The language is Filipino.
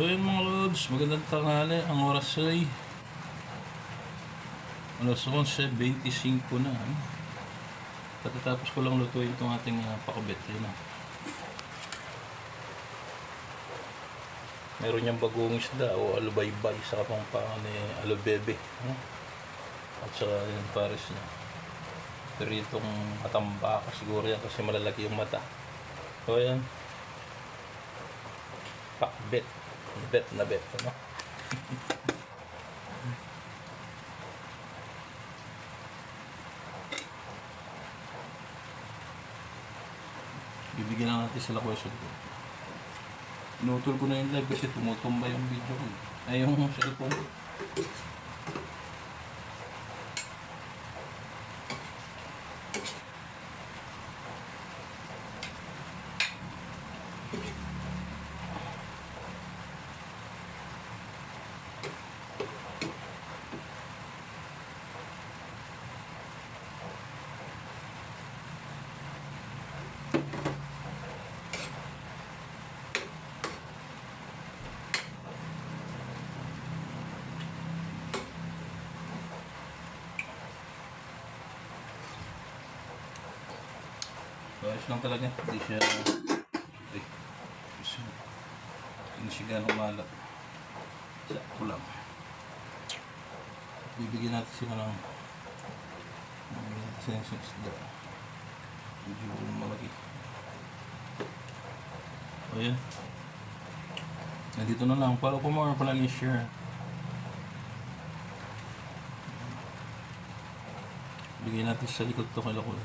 So yun mga lods, magandang tanghali. Ang oras ay alas 11.25 na. Ano? Katatapos ko lang lutuin itong ating uh, pakabit. Yun na. Meron niyang bagong isda o alubaybay sa kapampangan ni alubebe. Ano? At saka yung pares niya. Pero itong matambaka siguro yan kasi malalaki yung mata. So yan. Pakbet. Bet na bet. Ano? Bibigyan lang natin sila question ko. Inutol ko na yung live kasi tumutumba yung video ko. Ay, yung cellphone ko. So, ayos lang talaga. Hindi siya... Ay, gusto mo. Hindi siya gano'ng malat. Sakto lang. Bibigyan natin sila ng... Bibigyan natin sila ng isda. Medyo malaki. O yan. Nandito na lang. Follow ko more palagi share. Bigyan natin sa likod to kay Lakul.